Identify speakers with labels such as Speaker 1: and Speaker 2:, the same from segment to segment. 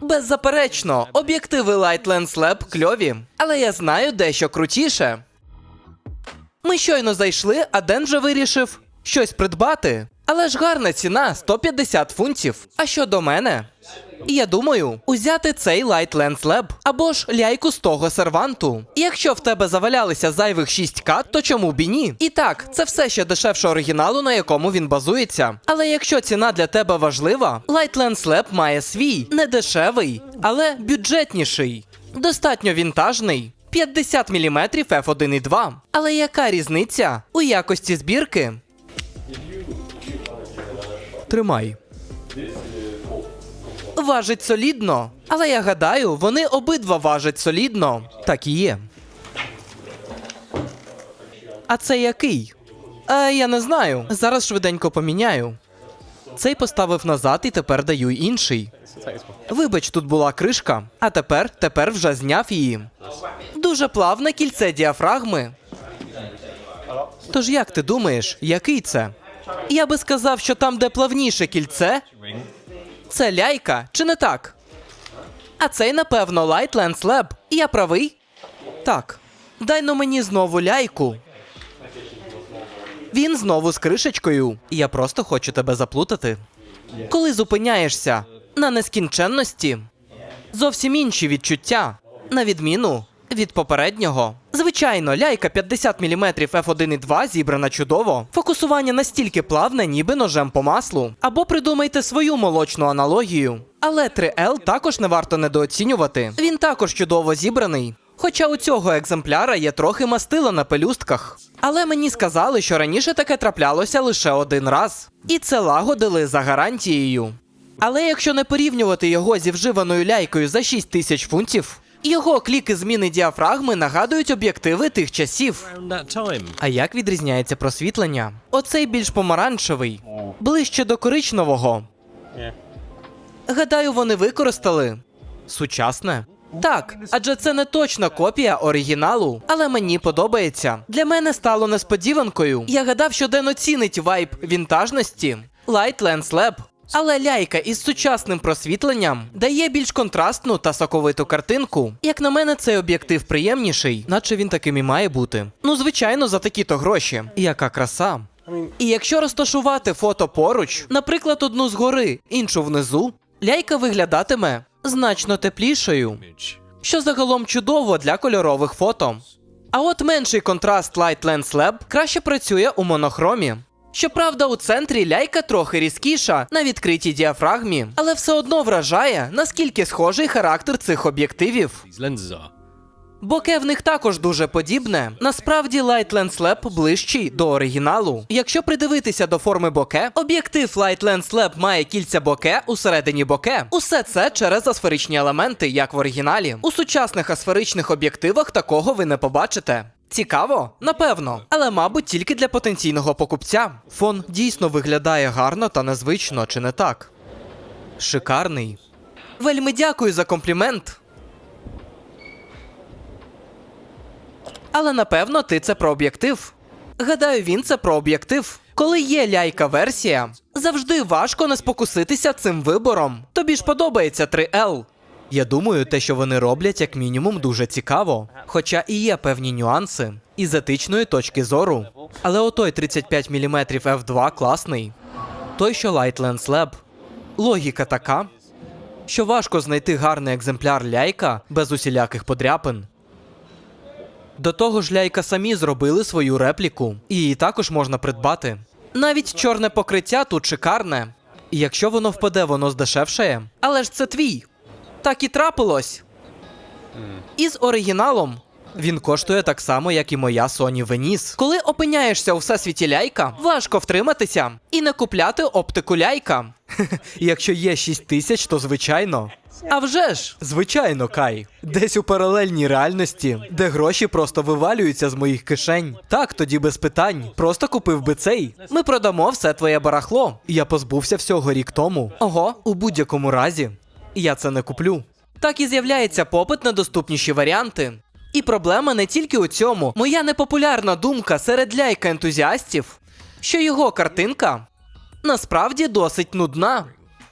Speaker 1: Беззаперечно, об'єктиви Light Lens Lab кльові, але я знаю дещо крутіше. Ми щойно зайшли, а Ден вже вирішив щось придбати. Але ж гарна ціна 150 фунтів. А щодо мене? Я думаю, узяти цей Light Lens Lab або ж ляйку з того серванту. Якщо в тебе завалялися зайвих 6К, то чому б і ні? І так, це все ще дешевше оригіналу, на якому він базується. Але якщо ціна для тебе важлива, Light Lens Lab має свій, не дешевий, але бюджетніший, достатньо вінтажний. 50 мм f1.2. Але яка різниця у якості збірки? Тримай. Важить солідно. Але я гадаю, вони обидва важать солідно. Так і є. А це який? А я не знаю. Зараз швиденько поміняю. Цей поставив назад і тепер даю інший. Вибач, тут була кришка, а тепер, тепер вже зняв її. Дуже плавне кільце діафрагми. Тож як ти думаєш, який це? Я би сказав, що там, де плавніше кільце, це ляйка, чи не так? А цей, напевно, Light Lens Lab. Я правий? Так. Дай но мені знову ляйку. Він знову з кришечкою. Я просто хочу тебе заплутати. Коли зупиняєшся на нескінченності, зовсім інші відчуття, на відміну від попереднього. Звичайно, ляйка 50 мм f1.2 зібрана чудово. Фокусування настільки плавне, ніби ножем по маслу. Або придумайте свою молочну аналогію. Але 3L також не варто недооцінювати. Він також чудово зібраний. Хоча у цього екземпляра є трохи мастила на пелюстках. Але мені сказали, що раніше таке траплялося лише один раз. І це лагодили за гарантією. Але якщо не порівнювати його зі вживаною ляйкою за 6 тисяч фунтів, його кліки зміни діафрагми нагадують об'єктиви тих часів. А як відрізняється просвітлення? Оцей більш помаранчевий, ближче до коричневого. Гадаю, вони використали сучасне. Так, адже це не точна копія оригіналу, але мені подобається. Для мене стало несподіванкою. Я гадав, що Ден оцінить вайб вінтажності Light Lens Lab. Але ляйка із сучасним просвітленням дає більш контрастну та соковиту картинку. Як на мене, цей об'єктив приємніший, наче він таким і має бути. Ну, звичайно, за такі-то гроші. Яка краса. І якщо розташувати фото поруч, наприклад, одну згори, іншу внизу, ляйка виглядатиме значно теплішою, що загалом чудово для кольорових фото. А от менший контраст Light Lens Lab краще працює у монохромі. Щоправда, у центрі ляйка трохи різкіша на відкритій діафрагмі, але все одно вражає, наскільки схожий характер цих об'єктивів. Боке в них також дуже подібне. Насправді Light Lens Lab ближчий до оригіналу. Якщо придивитися до форми боке, об'єктив Light Lens Lab має кільця боке у середині боке. Усе це через асферичні елементи, як в оригіналі. У сучасних асферичних об'єктивах такого ви не побачите. Цікаво? Напевно, але мабуть тільки для потенційного покупця. Фон дійсно виглядає гарно та незвично, чи не так? Шикарний. Вельми дякую за комплімент. Але напевно ти це про об'єктив. Гадаю, він це про об'єктив. Коли є ляйка версія, завжди важко не спокуситися цим вибором. Тобі ж подобається 3L. Я думаю, те, що вони роблять, як мінімум, дуже цікаво. Хоча і є певні нюанси із етичної точки зору. Але отой 35 мм f2 класний. Той, що Light Lens Lab. Логіка така, що важко знайти гарний екземпляр ляйка без усіляких подряпин. До того ж, ляйка самі зробили свою репліку, і її також можна придбати. Навіть чорне покриття тут шикарне. І якщо воно впаде, воно здешевшає. Але ж це твій. Так і трапилось. І з оригіналом. Він коштує так само, як і моя Sony Venice. Коли опиняєшся у всесвіті ляйка, важко втриматися і не купляти оптику ляйка. Якщо є 6 тисяч, то звичайно. А вже ж, звичайно, Кай. Десь у паралельній реальності, де гроші просто вивалюються з моїх кишень. Так, тоді без питань. Просто купив би цей. Ми продамо все твоє барахло. Я позбувся всього рік тому. Ого, у будь-якому разі. Я це не куплю. Так і з'являється попит на доступніші варіанти. І проблема не тільки у цьому. Моя непопулярна думка серед ляйка ентузіастів, що його картинка насправді досить нудна.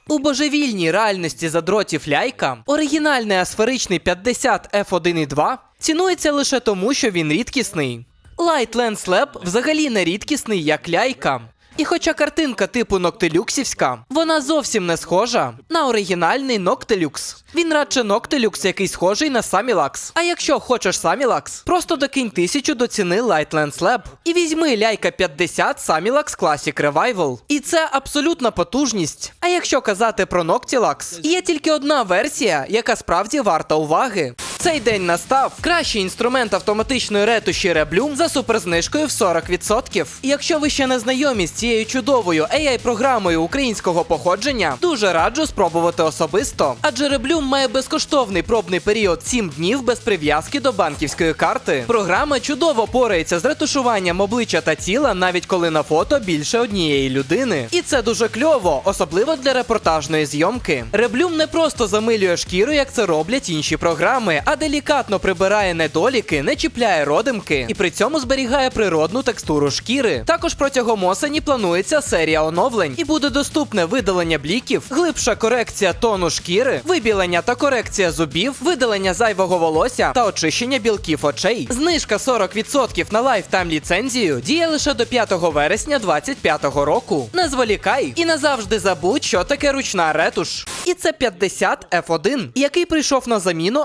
Speaker 1: У божевільній реальності задротів ляйка оригінальний асферичний 50 F1.2 цінується лише тому, що він рідкісний. Light Lens Lab взагалі не рідкісний, як ляйка. І хоча картинка типу Ноктелюксівська, вона зовсім не схожа на оригінальний Ноктелюкс. Він радше Ноктелюкс, який схожий на Самілакс. А якщо хочеш Самілакс, просто докинь тисячу до ціни Light Lens Lab і візьми ляйка 50 Samilux Classic Revival. І це абсолютна потужність. А якщо казати про Noctilax, є тільки одна версія, яка справді варта уваги. Цей день настав кращий інструмент автоматичної ретуші Reblum за суперзнижкою в 40%. І Якщо ви ще не знайомі з цією чудовою AI-програмою українського походження, дуже раджу спробувати особисто. Адже Reblum має безкоштовний пробний період 7 днів без прив'язки до банківської карти. Програма чудово порається з ретушуванням обличчя та тіла, навіть коли на фото більше однієї людини. І це дуже кльово, особливо для репортажної зйомки. Реблюм не просто замилює шкіру, як це роблять інші програми, а делікатно прибирає недоліки, не чіпляє родимки і при цьому зберігає природну текстуру шкіри. Також протягом осені планується серія оновлень і буде доступне видалення бліків, глибша корекція тону шкіри, вибілення та корекція зубів, видалення зайвого волосся та очищення білків очей. Знижка 40% на лайфтайм ліцензію діє лише до 5 вересня 2025 року. Не зволікай і назавжди забудь, що таке ручна ретуш. І це 50 F1, який прийшов на заміну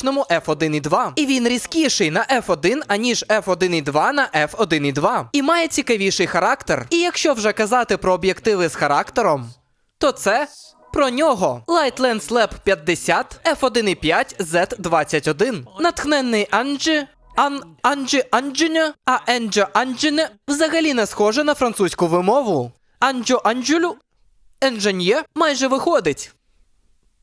Speaker 1: асферичному F1.2. І він різкіший на F1, аніж F1.2 на F1.2. І має цікавіший характер. І якщо вже казати про об'єктиви з характером, то це про нього Light Lens Lab 50 F1.5 Z21. Натхненний Анджі. Ан Анджі Анджіня, а Енджо Анджіне взагалі не схоже на французьку вимову. Анджо Анджулю Ендженє майже виходить.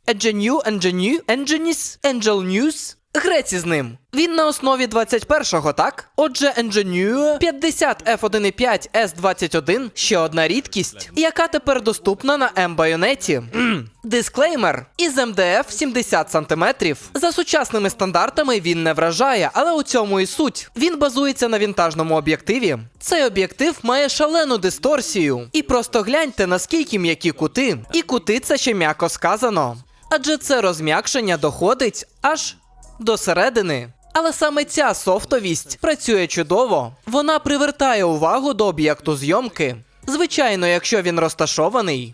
Speaker 1: Едженю, Ендженю, Ендженіс, Енджел Ньюс. Грець із ним. Він на основі 21-го, так? Отже, Engineer 50 F1.5 S21 ще одна рідкість, яка тепер доступна на M-байонеті. Дисклеймер: із МДФ 70 см. За сучасними стандартами він не вражає, але у цьому і суть. Він базується на вінтажному об'єктиві. Цей об'єктив має шалену дисторсію. І просто гляньте, наскільки м'які кути. І кути це ще м'яко сказано. Адже це розм'якшення доходить аж до середини. Але саме ця софтовість працює чудово. Вона привертає увагу до об'єкту зйомки. Звичайно, якщо він розташований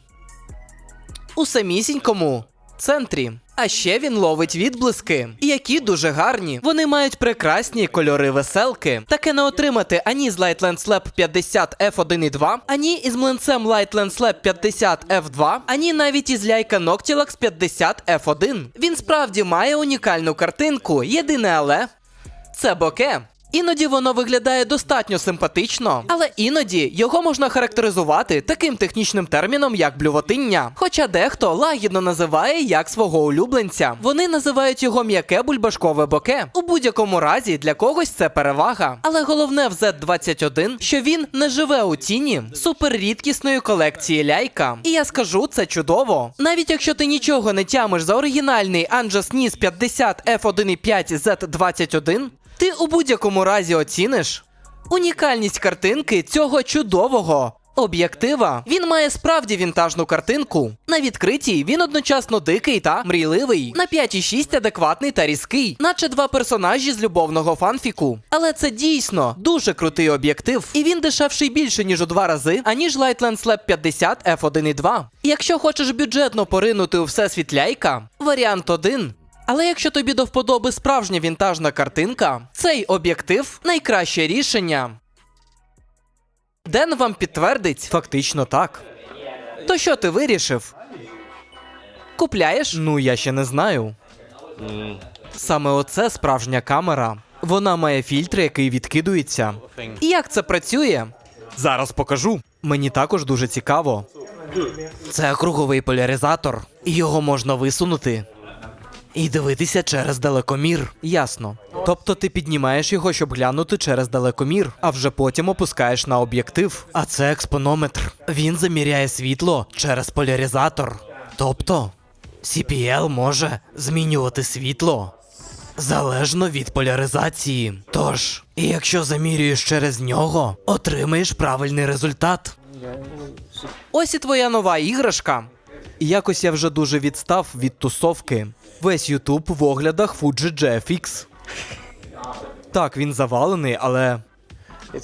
Speaker 1: у самісінькому центрі. А ще він ловить відблиски, які дуже гарні. Вони мають прекрасні кольори веселки. Таке не отримати ані з Lightlands Lab 50 F1.2, ані із млинцем Lightland Slab Lab 50 F2, ані навіть із ляйка Noctilax 50 F1. Він справді має унікальну картинку. Єдине але це боке. Іноді воно виглядає достатньо симпатично, але іноді його можна характеризувати таким технічним терміном, як блювотиння. Хоча дехто лагідно називає як свого улюбленця. Вони називають його м'яке бульбашкове боке. У будь-якому разі для когось це перевага. Але головне в Z21, що він не живе у тіні суперрідкісної колекції ляйка. І я скажу, це чудово. Навіть якщо ти нічого не тямиш за оригінальний Anjas NIS 50 F1.5 Z21, ти у будь-якому разі оціниш унікальність картинки цього чудового об'єктива. Він має справді вінтажну картинку. На відкритій він одночасно дикий та мрійливий. На 5,6 адекватний та різкий, наче два персонажі з любовного фанфіку. Але це дійсно дуже крутий об'єктив, і він дешевший більше ніж у два рази, аніж Light Lens Lab 50 F1.2. Якщо хочеш бюджетно поринути у всесвіт ляйка, варіант 1. Але якщо тобі до вподоби справжня вінтажна картинка, цей об'єктив найкраще рішення. Ден вам підтвердить фактично так. То що ти вирішив? Купляєш? Ну, я ще не знаю. Саме оце справжня камера. Вона має фільтр, який відкидується. І як це працює? Зараз покажу. Мені також дуже цікаво. Це круговий поляризатор. Його можна висунути. І дивитися через далекомір. Ясно. Тобто ти піднімаєш його, щоб глянути через далекомір, а вже потім опускаєш на об'єктив. А це експонометр. Він заміряє світло через поляризатор. Тобто CPL може змінювати світло залежно від поляризації. Тож, і якщо замірюєш через нього, отримаєш правильний результат. Ось і твоя нова іграшка. Якось я вже дуже відстав від тусовки. Весь Ютуб в оглядах Fuji GFX. Так, він завалений, але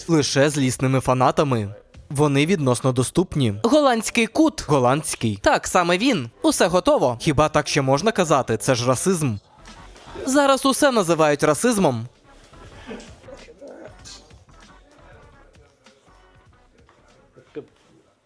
Speaker 1: лише злісними фанатами. Вони відносно доступні. Голландський кут. Голландський. Так, саме він. Усе готово. Хіба так ще можна казати? Це ж расизм. Зараз усе називають расизмом.